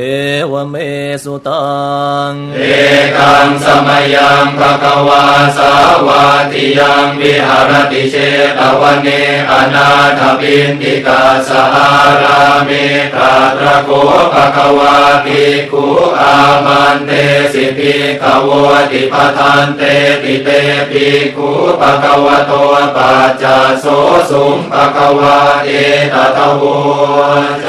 เอวเมสุตัง เอกังสมยังภะคะวาสาวาติยังวิหารติเชตวันเนอนาถปินติกาสหารามิตาตระโกภะคะวาภิกขุอามันเตสิภิกขโวติปทันเตติเตภิกขุภะคะวะโตปัจจโสสุงภะคะวาเอตตะโวจ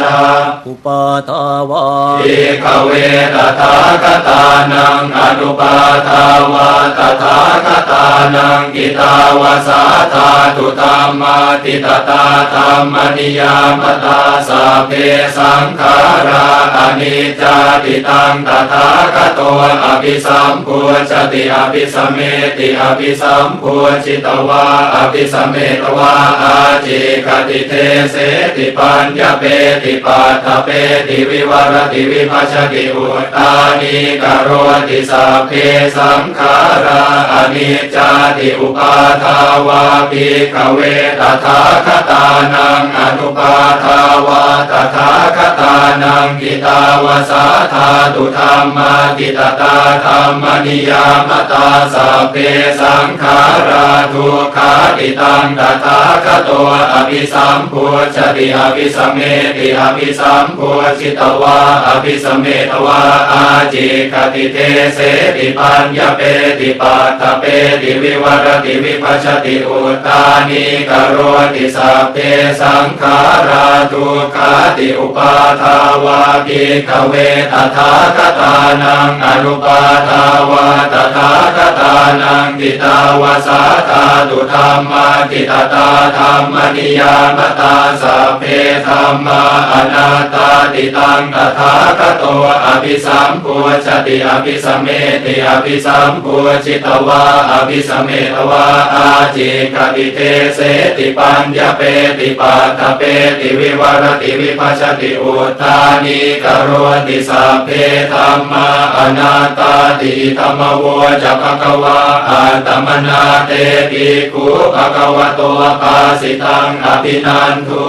อุปาทาวาอิขเวตถาคตานังอนุปาทาวาตถาคตานังกิตาวาสาธาตุธรรมาติตตาธรรมนิยามตาสัพเพสังขาราอนิจจติตังตถาคโตอภิสัมพุชติอภิสมเมติอภิสัมพุชิตวาอภิสมเมตวาอาจิกติเทเสติปัญญเปติปัตเปติวิวรติวิภัชติอุตตานิกโรติสัพเพสังขาราอนิจจติอุปาทาวาปิกเวตถาคตานังอนุปาทาวาตถาคตานังกิตาวสาธาตุธรรมากิตตาธรรมนิยามตาสัพเพสังขาราทุกขาติตังตถาคโตอภิสัมพุชติอภิสมเมติอภิสัมพุชิตวาอภิสมเมตวาอาจิกติเทเสติปัญญเปติปัตถเปติวิวรติวิภัชติอุตตานิกโรติสัพเพสังขาราทุกาติอุปาทาวาปิกเวตถาคตานังอนุปาทาวาตถาคตานังติตาวสาธาตุธรรมาติตตาธรรมนิยามตาสัพเพธรรมาอนัตตาติตังตถาคโตอ ภิสัมพุชติอภิสมเมติอภิสัมพุชิตวาอภิสมเมตวาอาจิกติเทเสติปัญญเปติปัตถเปติวิวรติวิภัชติอุตตานิกโรติสัพเพธรรมาอนัตตาติธรรมโวจะภะควะอัตมนาเตปิกุภะควะโตปาสิตังอภินันทุ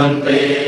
นติ